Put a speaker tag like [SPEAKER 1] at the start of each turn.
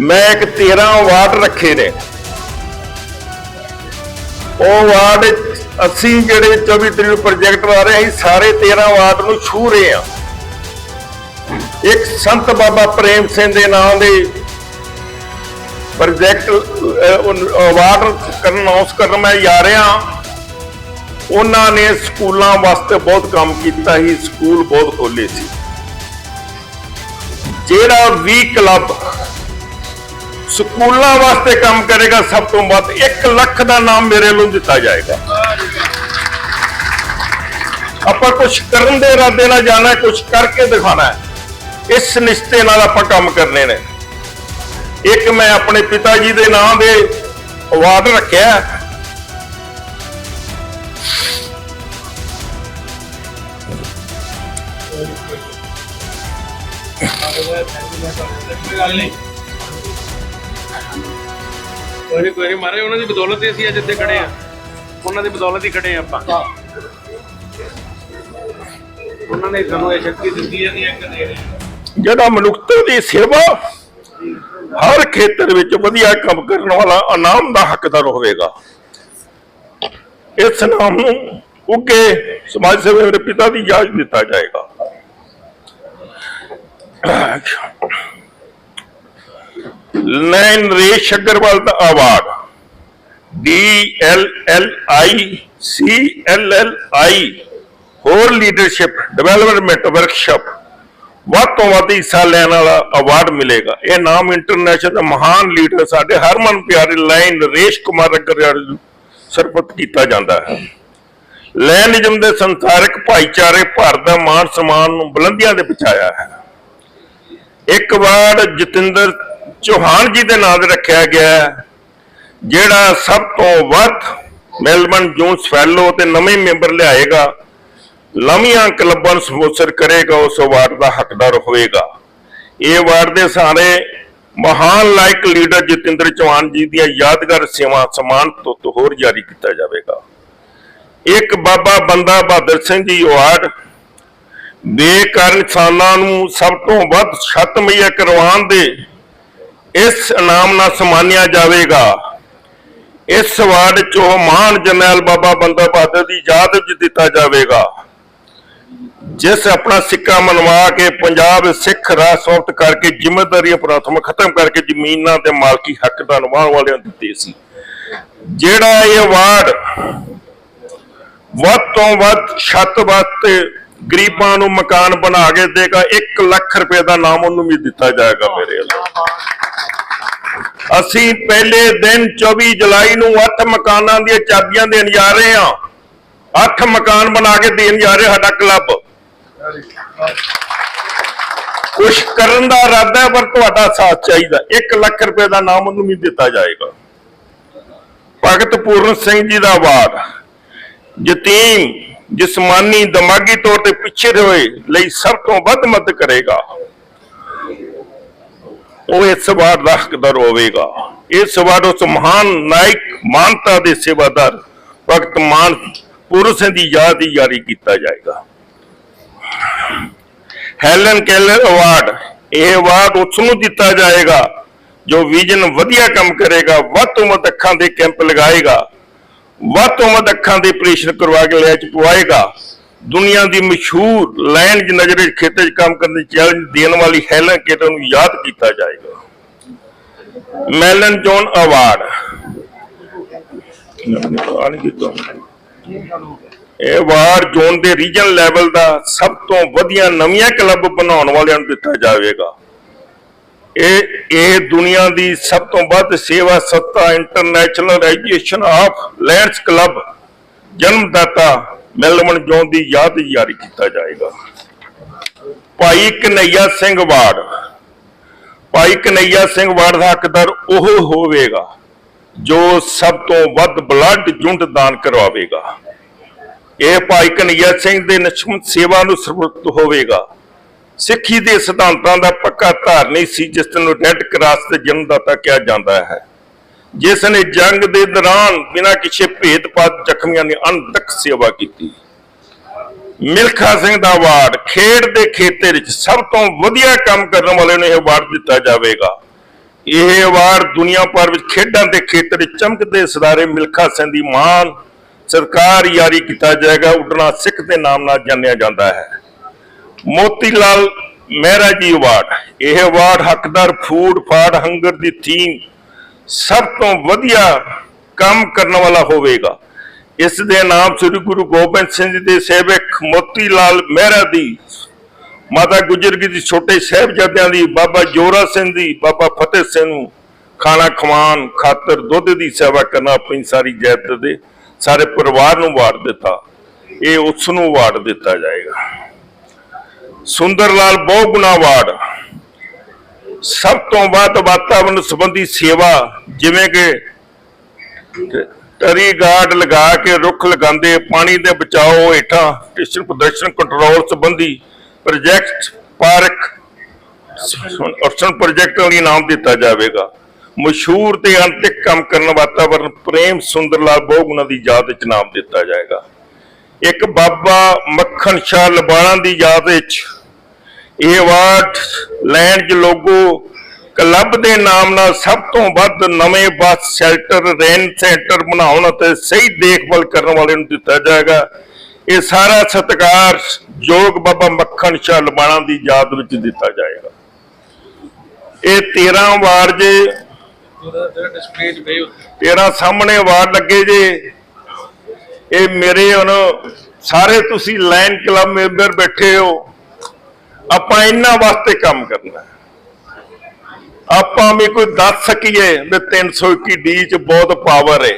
[SPEAKER 1] ਮੈਂ ਇੱਕ 13 ਵਾਰਡ ਰੱਖੇ ਨੇ। ਉਹ ਵਾਰਡ ਅਸੀਂ ਜਿਹੜੇ 24 ਤਰੀਕ ਨੂੰ ਪ੍ਰੋਜੈਕਟ ਆ ਰਹੇ ਅਸੀਂ ਸਾਰੇ 13 ਵਾਰਡ ਨੂੰ ਛੂ ਰਹੇ ਆ ਇੱਕ ਸੰਤ ਬਾਬਾ ਪ੍ਰੇਮ ਸਿੰਘ ਦੇ ਨਾਮ ਦੇ ਪ੍ਰੋਜੈਕਟ ਅਵਾਰਡ ਕਰਨ ਅਨਾਉਂਸ ਕਰਨ ਮੈਂ ਜਾ ਰਿਹਾ। ਉਹਨਾਂ ਨੇ ਸਕੂਲਾਂ ਵਾਸਤੇ ਬਹੁਤ ਕੰਮ ਕੀਤਾ ਸੀ, ਸਕੂਲ ਬਹੁਤ ਖੋਲੇ ਸੀ। ਜਿਹੜਾ ਵੀ ਕਲੱਬ ਸਕੂਲਾਂ ਵਾਸਤੇ ਕੰਮ ਕਰੇਗਾ, ਸਭ ਤੋਂ ਵੱਧ 1 ਲੱਖ ਦਾ ਨਾਮ ਮੇਰੇ ਵੱਲੋਂ ਦਿੱਤਾ ਜਾਏਗਾ। ਆਪਾਂ ਕੁਝ ਕਰਨ ਦੇ ਇਰਾਦੇ ਨਾਲ ਜਾਣਾ ਕੁਝ ਕਰਕੇ ਦਿਖਾਣਾ ਹੈ। ਇਸ ਨਿਸ਼ਤੇ ਨਾਲ ਆਪਾਂ ਕੰਮ ਕਰਨੇ ਨੇ। ਇੱਕ ਮੈਂ ਆਪਣੇ ਪਿਤਾ ਜੀ ਦੇ ਨਾਂ ਦੇ ਅਵਾਰਡ ਰੱਖਿਆ
[SPEAKER 2] ਕੋਈ ਗੱਲ ਨਹੀਂ। ਕੋਈ ਕੋਈ ਨੀ, ਮਹਾਰਾਜ ਉਹਨਾਂ ਦੀ ਬਦੌਲਤ ਹੀ ਅਸੀਂ ਅੱਜ ਇੱਥੇ ਖੜੇ ਆ। ਉਹਨਾਂ ਦੀ ਬਦੌਲਤ ਹੀ ਖੜੇ ਆ ਆਪਾਂ। ਉਹਨਾਂ ਨੇ ਸਾਨੂੰ ਇਹ ਸ਼ਕਤੀ ਦਿੱਤੀ ਹੈ ਕਿ ਇੱਕ ਦੇ ਰਹੇ।
[SPEAKER 1] ਜਿਹੜਾ ਮਨੁੱਖਤਾ ਦੀ ਸੇਵਾ ਹਰ ਖੇਤਰ ਵਿੱਚ ਵਧੀਆ ਕੰਮ ਕਰਨ ਵਾਲਾ ਇਨਾਮ ਦਾ ਹੱਕਦਾਰ ਹੋਵੇਗਾ। ਇਸ ਨਾਮ ਨੂੰ ਉੱਗੇ ਸਮਾਜ ਸੇਵਾ ਮੇਰੇ ਪਿਤਾ ਦੀ ਯਾਦ ਦਿੱਤਾ ਜਾਏਗਾ। ਲੈਨ ਰੇਸ਼ ਅਗਰਵਾਲ ਦਾ award D L L I, C L L I, ਹੋਰ ਲੀਡਰਸ਼ਿਪ ਡਿਵੈਲਪਮੈਂਟ ਵਰਕਸ਼ਾਪ ਵੱਧ ਤੋਂ ਵੱਧ ਹਿੱਸਾ ਲੈਣ ਵਾਲਾ ਅਵਾਰਡ ਮਿਲੇਗਾ। ਇਹ ਨਾਮ ਇੰਟਰਨੈਸ਼ਨਲ ਦੇ ਮਹਾਨ ਲੀਡਰ ਸਾਡੇ ਹਰਮਨ ਪਿਆਰੇ ਲਾਈਨ ਨਰੇਸ਼ ਕੁਮਾਰ ਅਗਰਵਾਲ ਨੂੰ ਸਰਪਤ ਕੀਤਾ ਜਾਂਦਾ ਹੈ। ਲੈ ਨਿਜਮ ਦੇ ਸੰਸਾਰਿਕ ਭਾਈਚਾਰੇ ਭਾਰਤ ਦਾ ਮਾਨ ਸਨਮਾਨ ਨੂੰ ਬੁਲੰਦੀਆਂ ਦੇ ਪਹੁੰਚਾਇਆ ਹੈ। ਇੱਕ ਵਾਰ ਜਤਿੰਦਰ ਚੌਹਾਨ ਜੀ ਦੇ ਨਾਂ ਤੇ ਰੱਖਿਆ ਗਿਆ ਜਿਹੜਾ ਸਭ ਤੋਂ ਵੱਧ ਮੈਲਬਨ ਜੋਨਸ ਫੈਲੋ ਤੇ ਨਵੇਂ ਮੈਂਬਰ ਲਿਆਏਗਾ ਲੰਮੀਆਂ ਕਲੱਬਾਂ ਨੂੰ ਸਪੋਂਸਰ ਕਰੇਗਾ, ਉਸ ਅਵਾਰਡ ਦਾ ਹੱਕਦਾਰ ਹੋਵੇਗਾ। ਇਹ ਅਵਾਰਡ ਦੇ ਸਾਰੇ ਮਹਾਨ ਲਾਇਕ ਲੀਡਰ ਜਤਿੰਦਰ ਚੌਹਾਨ ਜੀ ਦੀਆਂ ਯਾਦਗਾਰ ਸੇਵਾ ਸਮਾਨ ਤੋਂ ਹੋਰ ਜਾਰੀ ਕੀਤਾ ਜਾਵੇਗਾ। ਇੱਕ ਬਾਬਾ ਬੰਦਾ ਬਹਾਦਰ ਸਿੰਘ ਜੀ ਅਵਾਰਡ ਬੇਕਾਰ ਇਨਸਾਨਾਂ ਨੂੰ ਸਭ ਤੋਂ ਵੱਧ ਛੱਤ ਮੁਹੱਈਆ ਕਰਵਾਉਣ ਦੇ ਇਸ ਇਨਾਮ ਨਾਲ ਸਨਮਾਨਿਆ ਜਾਵੇਗਾ। ਇਸ ਅਵਾਰਡ ਚੋਂ ਮਹਾਨ ਜਰਨੈਲ ਬਾਬਾ ਬੰਦਾ ਬਹਾਦਰ ਦੀ ਯਾਦ ਵਿੱਚ ਦਿੱਤਾ ਜਾਵੇਗਾ। ਜਿਸ ਆਪਣਾ ਸਿੱਕਾ ਮਨਵਾ ਕੇ ਪੰਜਾਬ ਸਿੱਖ ਰਾਜ ਸਮਾਪਤ ਕਰਕੇ ਜ਼ਿੰਮੇਵਾਰੀਆਂ ਪ੍ਰਾਥਮ ਖਤਮ ਕਰਕੇ ਜ਼ਮੀਨਾਂ ਤੇ ਮਾਲਕੀ ਹੱਕ ਦਾ ਨਿਭਾਉਣ ਵਾਲਿਆਂ ਨੂੰ ਦਿੱਤੇ ਸੀ। ਜਿਹੜਾ ਇਹ ਅਵਾਰਡ ਵੱਧ ਤੋਂ ਵੱਧ ਛੱਤ ਵਾਸਤੇ ਗਰੀਬਾਂ ਨੂੰ ਮਕਾਨ ਬਣਾ ਕੇ ਦੇਗਾ 1 ਲੱਖ ਰੁਪਏ ਦਾ ਨਾਮ ਉਹਨੂੰ ਵੀ ਦਿੱਤਾ ਜਾਏਗਾ ਮੇਰੇ ਵੱਲੋਂ। ਅਸੀਂ ਪਹਿਲੇ ਦਿਨ 24 ਜੁਲਾਈ ਨੂੰ 8 ਮਕਾਨਾਂ ਦੀਆਂ ਚਾਬੀਆਂ ਦੇਣ ਜਾ ਰਹੇ ਹਾਂ। 8 ਮਕਾਨ ਬਣਾ ਕੇ ਦੇਣ ਜਾ ਰਹੇ ਸਾਡਾ ਕਲੱਬ। ਕੁਛ ਕਰਨ ਦਾ ਇਰਾਦਾ ਪਰ ਤੁਹਾਡਾ ਸਾਥ ਚਾਹੀਦਾ 1 ਲੱਖ ਰੁਪਏ ਦਾ ਨਾਮ ਉਹਨੂੰ ਵੀ ਦਿੱਤਾ ਜਾਏਗਾ। ਭਗਤ ਪੂਰਨ ਸਿੰਘ ਜੀ ਦਾ ਅਵਾਰਡ ਯਤੀਮ, ਜਿਸਮਾਨੀ, ਦਿਮਾਗੀ ਤੌਰ ਤੇ ਪਿੱਛੇ ਹੋਏ ਲਈ ਸਭ ਤੋਂ ਵੱਧ ਮਦਦ ਕਰੇਗਾ। ਉਹ ਇਸ ਅਵਾਰਡ ਦਾ ਹੱਕਦਾਰ ਹੋਵੇਗਾ। ਇਸ ਅਵਾਰਡ ਉਸ ਮਹਾਨ ਨਾਇਕ ਮਾਨਤਾ ਦੇ ਸੇਵਾਦਾਰ ਭਗਤ ਮਾਨ ਪੁਰਸ਼ ਦੀ ਯਾਦ ਹੀ ਜਾਰੀ ਕੀਤਾ ਜਾਏਗਾ। ਹੈਲਨ ਕੈਲਰ ਅਵਾਰਡ, ਇਹ ਅਵਾਰਡ ਉਸ ਨੂੰ ਦਿੱਤਾ ਜਾਏਗਾ, ਜੋ ਵਿਜ਼ਨ ਵਧੀਆ ਕੰਮ ਕਰੇਗਾ, ਵੱਧ ਤੋਂ ਵੱਧ ਅੱਖਾਂ ਦੇ ਕੈਂਪ ਲਗਾਏਗਾ, ਵੱਧ ਤੋਂ ਵੱਧ ਅੱਖਾਂ ਦੇ ਆਪਰੇਸ਼ਨ ਕਰਵਾ ਕੇ ਲੈ ਚ ਪਵਾਏਗਾ। ਦੁਨੀਆ ਦੀ ਮਸ਼ਹੂਰ ਲਾਈਨ ਦੀ ਖੇਤੇ 'ਚ ਕੰਮ ਕਰਨ ਦੀ ਚੈਲੰਜ ਦੇਣ ਵਾਲੀ ਹੈਲਨ ਕੇਟਰ ਨੂੰ ਯਾਦ ਕੀਤਾ ਜਾਏਗਾ। Melvin Jones award. ਇਹ ਅਵਾਰਡ ਜ਼ੋਨ ਦੇ ਰੀਜਨ ਲੈਵਲ ਦਾ ਸਭ ਤੋਂ ਵਧੀਆ ਨਵੀਆਂ ਕਲੱਬ ਬਣਾਉਣ ਵਾਲਿਆਂ ਨੂੰ ਦਿੱਤਾ ਜਾਵੇਗਾ। ਇਹ ਇਹ ਦੁਨੀਆ ਦੀ ਸਭ ਤੋਂ ਵੱਧ ਸੇਵਾ ਸੱਤਾ international education of lions club ਜਨਮਦਾਤਾ ਮਿਲਵਣ ਜੋਨ ਦੀ ਯਾਦ ਵਿੱਚ ਜਾਰੀ ਕੀਤਾ ਜਾਏਗਾ। ਭਾਈ ਕਨਈਆ ਸਿੰਘ ਵਾੜ, ਭਾਈ ਕਨਈਆ ਸਿੰਘ ਵਾੜ ਦਾ ਹੱਕਦਾਰ ਉਹ ਹੋਵੇਗਾ, ਜੋ ਸਭ ਤੋਂ ਵੱਧ ਬਲੱਡ ਜੁੰਡ ਦਾਨ ਕਰਵਾਵੇਗਾ। ਇਹ ਭਾਈ ਕਨਈਆ ਸਿੰਘ ਦੇ ਨਿਸ਼ਮਤ ਸੇਵਾ ਨੂੰ ਸਮਰਪਿਤ ਹੋਵੇਗਾ। ਸਿੱਖੀ ਦੇ ਸਿਧਾਂਤਾਂ ਦਾ ਪੱਕਾ ਧਾਰਨੀ ਸੀ, ਜਿਸ ਨੂੰ ਰੈੱਡ ਕਰਾਸ ਤੇ ਜਨਮਦਾਤਾ ਕਿਹਾ ਜਾਂਦਾ ਹੈ। ਜਿਸ ਨੇ ਜੰਗ ਦੇ ਦੌਰਾਨ ਬਿਨਾਂ ਕਿਸੇ ਭੇਦਭਾਵ ਜ਼ਖਮੀਆਂ ਦੀ ਅਣਦਕ ਸੇਵਾ ਕੀਤੀ। ਮਿਲਖਾ ਸਿੰਘ ਦਾ ਅਵਾਰਡ ਖੇਡ ਦੇ ਖੇਤਰ ਵਿੱਚ ਸਭ ਤੋਂ ਵਧੀਆ ਕੰਮ ਕਰਨ ਵਾਲੇ ਨੂੰ ਇਹ ਅਵਾਰਡ ਦਿੱਤਾ ਜਾਵੇਗਾ। ਇਹ ਅਵਾਰਡ ਦੁਨੀਆ ਭਰ ਵਿੱਚ ਖੇਡਾਂ ਦੇ ਖੇਤਰ ਵਿੱਚ ਚਮਕਦੇ ਸਿਤਾਰੇ ਮਿਲਖਾ ਸਿੰਘ ਦੀ ਮਾਨ ਸਰਕਾਰ ਯਾਰੀ ਕੀਤਾ ਜਾਏਗਾ, ਉਡਣਾ ਸਿੱਖ ਦੇ ਨਾਮ ਨਾਲ ਜਾਣਿਆ ਜਾਂਦਾ ਹੈ। ਮੋਤੀ ਲਾਲ ਮਹਿਰਾ ਜੀ ਅਵਾਰਡ ਇਹ ਅਵਾਰਡ ਹੱਕਦਾਰ, ਫੂਡ ਫਾੜ ਹੰਗਰ ਦੀ ਥੀਮ ਸਭ ਤੋਂ ਵਧੀਆ ਕੰਮ ਕਰਨ ਵਾਲਾ ਹੋਵੇਗਾ। ਇਸ ਦੇ ਨਾਮ ਸ੍ਰੀ ਗੁਰੂ ਗੋਬਿੰਦ ਸਿੰਘ ਜੀ ਦੇ ਸੇਵਕ ਮੋਤੀ ਲਾਲ ਮਹਿਰਾ ਦੀ, ਮਾਤਾ ਗੁਜਰ ਜੀ ਦੀ ਛੋਟੇ ਸਾਹਿਬਜ਼ਾਦਿਆਂ ਦੀ, ਬਾਬਾ ਜੋਰਾ ਸਿੰਘ ਦੀ, ਬਾਬਾ ਫਤਿਹ ਸਿੰਘ ਨੂੰ ਖਾਣਾ ਖਵਾਉਣ ਖਾਤਰ ਦੁੱਧ ਦੀ ਸੇਵਾ ਕਰਨਾ ਆਪਣੀ ਸਾਰੀ ਜਾਇਦਾਦ ਦੇ ਸਾਰੇ ਪਰਿਵਾਰ ਨੂੰ ਵਾਰ ਦਿੱਤਾ। ਇਹ ਉਸ ਨੂੰ ਵਾਰ ਦਿੱਤਾ ਜਾਏਗਾ। ਸੁੰਦਰ ਲਾਲ ਬਹੁਗੁਣਾ ਵਾਰਡ। ਸਭ ਤੋਂ ਵੱਧ ਵਾਤਾਵਰਣ ਸੰਬੰਧੀ ਸੇਵਾ, ਜਿਵੇਂ ਕਿ ਟਰੀ ਗਾਰਡ ਲਗਾ ਕੇ ਰੁੱਖ ਲਗਾਉਂਦੇ, ਪਾਣੀ ਦੇ ਬਚਾਓ ਹੇਠਾਂ ਸਟੇਸ਼ਨ ਪ੍ਰਦਰਸ਼ਨ ਕੰਟਰੋਲ ਸੰਬੰਧੀ ਪ੍ਰੋਜੈਕਟ ਪਾਰਕ ਅਰਸ਼ਨ ਪ੍ਰੋਜੈਕਟ ਲਈ ਨਾਮ ਦਿੱਤਾ ਜਾਵੇਗਾ। ਮਸ਼ਹੂਰ ਤੇ ਅੰਤਿਕ ਕੰਮ ਕਰਨ ਵਾਤਾਵਰਣ ਪ੍ਰੇਮ ਸੁੰਦਰ ਲਾਲ ਬਹੁਗੁਣਾ ਦੀ ਯਾਦ ਵਿੱਚ ਨਾਮ ਦਿੱਤਾ ਜਾਏਗਾ। ਇੱਕ ਬਾਬਾ ਮੱਖਣ ਸ਼ਾਹ ਲਬਾਣਾ ਦੀ ਯਾਦ ਵਿੱਚ ਇਹ ਅਵਾਰਡ ਲੈਂਡ ਚ ਲੋਗੋ ਕਲੱਬ ਦੇ ਨਾਮ ਨਾਲ ਸਭ ਤੋਂ ਵੱਧ ਨਵੇਂ ਬੱਸ ਸ਼ੈਲਟਰ, ਰੇਨ ਸੈਂਟਰ ਬਣਾਉਣ ਅਤੇ ਸਹੀ ਦੇਖਭਾਲ ਕਰਨ ਵਾਲੇ ਨੂੰ ਦਿੱਤਾ ਜਾਏਗਾ। ਇਹ ਸਾਰਾ ਸਤਿਕਾਰ ਯੋਗ ਬਾਬਾ ਮੱਖਣ ਸ਼ਾਹ ਲਬਾਣਾ ਦੀ ਯਾਦ ਵਿੱਚ ਦਿੱਤਾ ਜਾਏਗਾ। ਇਹ 13 ਵਾਰ ਜੇ
[SPEAKER 2] ਉਹਦਾ ਜਿਹੜਾ ਡਿਸਪਲੇ 'ਚ ਪਏ ਉੱਤੇ
[SPEAKER 1] ਤੇਰਾ ਸਾਹਮਣੇ ਵਾਰ ਲੱਗੇ ਜੇ, ਇਹ ਮੇਰੇ ਹੁਣ ਸਾਰੇ ਤੁਸੀਂ ਲਾਈਨ ਕਲੱਬ ਮੈਂਬਰ ਬੈਠੇ ਹੋ। ਆਪਾਂ ਇਹਨਾਂ ਵਾਸਤੇ ਕੰਮ ਕਰਨਾ ਆਪਾਂ ਵੀ ਕੋਈ ਦੱਸ ਸਕੀਏ ਵੀ 321 ਡੀ ਚ ਬਹੁਤ ਪਾਵਰ ਹੈ।